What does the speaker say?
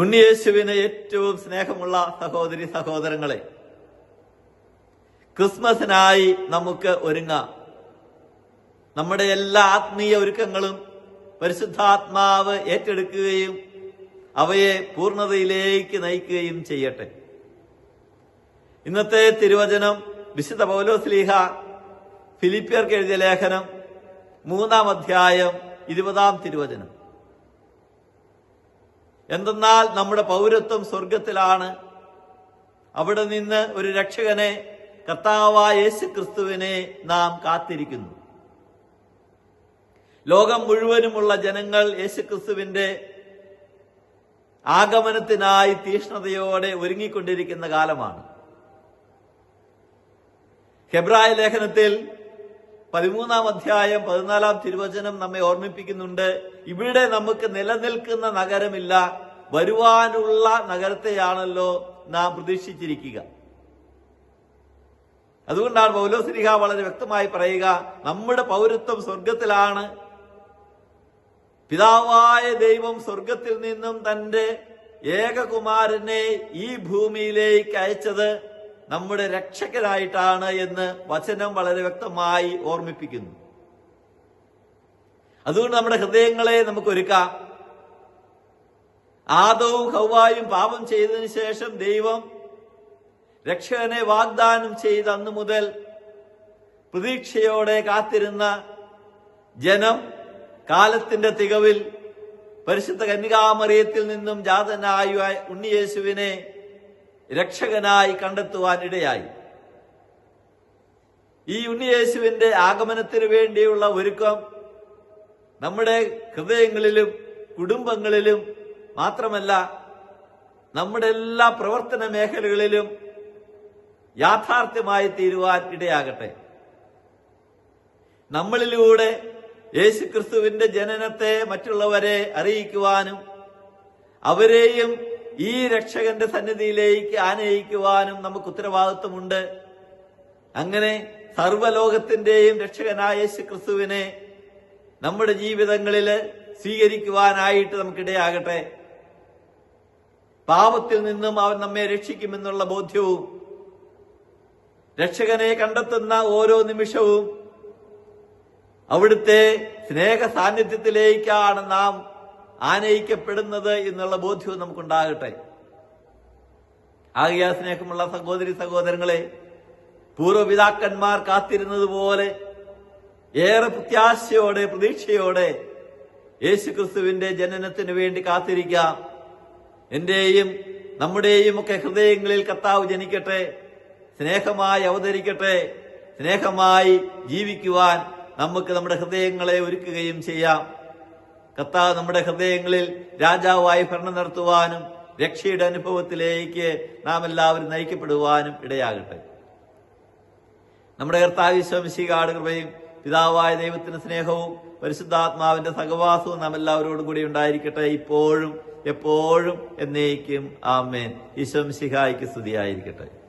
ഉണ്ണിയേശുവിന് ഏറ്റവും സ്നേഹമുള്ള സഹോദരി സഹോദരങ്ങളെ ക്രിസ്മസിനായി നമുക്ക് ഒരുങ്ങാം. നമ്മുടെ എല്ലാ ആത്മീയ ഒരുക്കങ്ങളും പരിശുദ്ധാത്മാവ് ഏറ്റെടുക്കുകയും അവയെ പൂർണതയിലേക്ക് നയിക്കുകയും ചെയ്യട്ടെ. ഇന്നത്തെ തിരുവചനം വിശുദ്ധ പൗലോസ്ലീഹ ഫിലിപ്പിയർക്ക് എഴുതിയ ലേഖനം മൂന്നാം അധ്യായം ഇരുപതാം തിരുവചനം. എന്തെന്നാൽ നമ്മുടെ പൗരത്വം സ്വർഗത്തിലാണ്. അവിടെ നിന്ന് ഒരു രക്ഷകനെ കർത്താവായ യേശു ക്രിസ്തുവിനെ നാം കാത്തിരിക്കുന്നു. ലോകം മുഴുവനുമുള്ള ജനങ്ങൾ യേശു ക്രിസ്തുവിന്റെ ആഗമനത്തിനായി തീഷ്ണതയോടെ ഒരുങ്ങിക്കൊണ്ടിരിക്കുന്ന കാലമാണ്. ഹെബ്രായ ലേഖനത്തിൽ പതിമൂന്നാം അധ്യായം പതിനാലാം തിരുവചനം നമ്മെ ഓർമ്മിപ്പിക്കുന്നുണ്ട്. ഇവിടെ നമുക്ക് നിലനിൽക്കുന്ന നഗരമില്ല. വരുവാനുള്ള നഗരത്തെയാണല്ലോ നാം പ്രതീക്ഷിച്ചിരിക്കുക. അതുകൊണ്ടാണ് പൗലോസ്ലിഹ വളരെ വ്യക്തമായി പറയുക നമ്മുടെ പൗരത്വം സ്വർഗത്തിലാണ് പിതാവായ ദൈവം സ്വർഗത്തിൽ നിന്നും തന്റെ ഏകകുമാരനെ ഈ ഭൂമിയിലേക്ക് അയച്ചത് നമ്മുടെ രക്ഷകരായിട്ടാണ് എന്ന് വചനം വളരെ വ്യക്തമായി ഓർമ്മിപ്പിക്കുന്നു. അതുകൊണ്ട് നമ്മുടെ ഹൃദയങ്ങളെ നമുക്ക് ഒരുക്കാം ആദവും ഹൗവായും പാപം ചെയ്തതിനു ശേഷം ദൈവം രക്ഷകനെ വാഗ്ദാനം ചെയ്ത അന്ന് മുതൽ പ്രതീക്ഷയോടെ കാത്തിരുന്ന ജനം കാലത്തിന്റെ തികവിൽ പരിശുദ്ധ കന്യകാമറിയത്തിൽ നിന്നും ജാതനായ ഉണ്ണിയേശുവിനെ രക്ഷകനായി കണ്ടെത്തുവാൻ ഇടയായി ഈ ഉണ്ണിയേശുവിന്റെ ആഗമനത്തിന് വേണ്ടിയുള്ള ഒരുക്കം നമ്മുടെ ഹൃദയങ്ങളിലും കുടുംബങ്ങളിലും മാത്രമല്ല നമ്മുടെ എല്ലാ പ്രവർത്തന മേഖലകളിലും യാഥാർത്ഥ്യമായി തീരുവാൻ ഇടയാകട്ടെ. നമ്മളിലൂടെ യേശുക്രിസ്തുവിന്റെ ജനനത്തെ മറ്റുള്ളവരെ അറിയിക്കുവാനും അവരെയും ഈ രക്ഷകന്റെ സന്നിധിയിലേക്ക് ആനയിക്കുവാനും നമുക്ക് ഉത്തരവാദിത്വമുണ്ട്. അങ്ങനെ സർവലോകത്തിന്റെയും രക്ഷകനായ യേശു ക്രിസ്തുവിനെ നമ്മുടെ ജീവിതങ്ങളിൽ സ്വീകരിക്കുവാനായിട്ട് നമുക്കിടയാകട്ടെ. പാപത്തിൽ നിന്നും അവൻ നമ്മെ രക്ഷിക്കുമെന്നുള്ള ബോധ്യവും രക്ഷകനെ കണ്ടെത്തുന്ന ഓരോ നിമിഷവും അവിടുത്തെ സ്നേഹ സാന്നിധ്യത്തിലേക്കാണ് നാം ആനയിക്കപ്പെടുന്നത് എന്നുള്ള ബോധ്യവും നമുക്കുണ്ടാകട്ടെ. ആകയാ സ്നേഹമുള്ള സഹോദരി സഹോദരങ്ങളെ പൂർവപിതാക്കന്മാർ കാത്തിരുന്നത് പോലെ ഏറെ പ്രത്യാശയോടെ പ്രതീക്ഷയോടെ യേശുക്രിസ്തുവിന്റെ ജനനത്തിന് വേണ്ടി കാത്തിരിക്കാം എന്റെയും നമ്മുടെയും ഒക്കെ ഹൃദയങ്ങളിൽ കർത്താവ് ജനിക്കട്ടെ സ്നേഹമായി അവതരിക്കട്ടെ സ്നേഹമായി ജീവിക്കുവാൻ നമുക്ക് നമ്മുടെ ഹൃദയങ്ങളെ ഒരുക്കുകയും ചെയ്യാം. കർത്താവ് നമ്മുടെ ഹൃദയങ്ങളിൽ രാജാവായി ഭരണം നടത്തുവാനും രക്ഷയുടെ അനുഭവത്തിലേക്ക് നാം എല്ലാവരും നയിക്കപ്പെടുവാനും ഇടയാകട്ടെ. നമ്മുടെ കർത്താവ് വിശ്വമിശികാട് കൃപയും പിതാവായ ദൈവത്തിന്റെ സ്നേഹവും പരിശുദ്ധാത്മാവിന്റെ സഹവാസവും നാം എല്ലാവരോടും കൂടി ഉണ്ടായിരിക്കട്ടെ ഇപ്പോഴും എപ്പോഴും എന്നേക്കും. ആമേൻ. വിശ്വംശിഹായിക്ക് സ്തുതിയായിരിക്കട്ടെ.